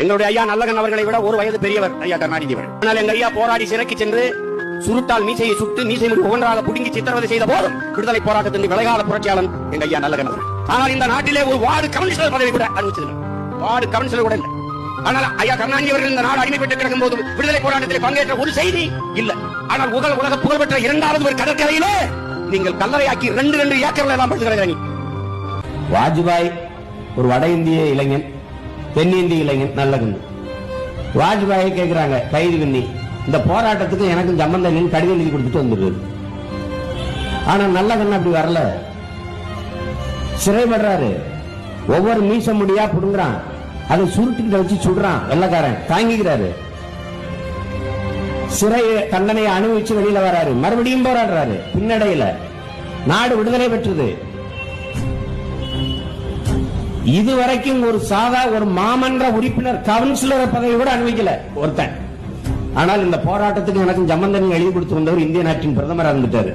எங்களுடைய ஐயா நல்லகன் அவர்களை விட ஒரு வயது பெரியவர் ஐயா கருணாநிதி அவர்கள் ஆனால் எங்க ஐயா போராடி சிறைக்கு சென்று சுருட்டால் மீசையை சுட்டு மீசை முடி ஒவ்வொன்றாக புடுங்கி சித்திரவதை செய்த போதும் விடுதலை போராட்டத்தின் விளையாட புரட்சியாளன் எங்க ஐயா நல்லகன் அவர்கள். ஆனால் இந்த நாட்டிலே ஒரு வார்டு கவுன்சிலர் பதவி கூட அனுப்பிச்சது வார்டு கவுன்சிலர் கூட இல்லை. ஆனால் ஐயா கருணாநிதி அவர்கள் இந்த நாடு அடிமைப்பட்டு கிடக்கும் போது விடுதலை போராட்டத்தில் பங்கேற்ற ஒரு செய்தி இல்ல. ஆனால் உலக உலக புகழ்பெற்ற இரண்டாவது ஒரு கடற்கரையிலே நீங்கள் கல்லறையாக்கி ரெண்டு ரெண்டு ஏக்கர்கள் எல்லாம் படுத்து வாஜ்பாய் ஒரு வட இந்திய இளைஞன். தென்னிந்திய இளைஞன் நல்ல கண்ணு வாஜ்பாயை கேக்குறாங்க கைது பண்ணி. இந்த போராட்டத்துக்கு எனக்கும் சம்பந்தம் இல்லைன்னு கடிதம் எழுதி கொடுத்துட்டு வந்துடுறாரு. ஆனா நல்ல கண்ணு அப்படி வரல. சிறைபடுறாரு ஒவ்வொரு மீச முடியா புடுங்குறான். அதை சுருட்டுக்கிட்ட வச்சு சுடுறான் வெள்ளக்காரன். தாங்கிக்கிறாரு. சிறை தண்டனையை அனுபவிச்சு வெளியில வராரு. மறுபடியும் போராடுறாரு. பின்னடையில. நாடு விடுதலை பெற்றது. இதுவரைக்கும் ஒரு சாதா ஒரு மாமன்ற உறுப்பினர் கவுன்சிலர் பதவி கூட அனுபவிக்கல ஒருத்தன். ஆனால் இந்த போராட்டத்துக்கு எனக்கும் சம்பந்தன் எழுதி கொடுத்து வந்தவர் இந்திய நாட்டின் பிரதமர் இருந்துட்டாரு.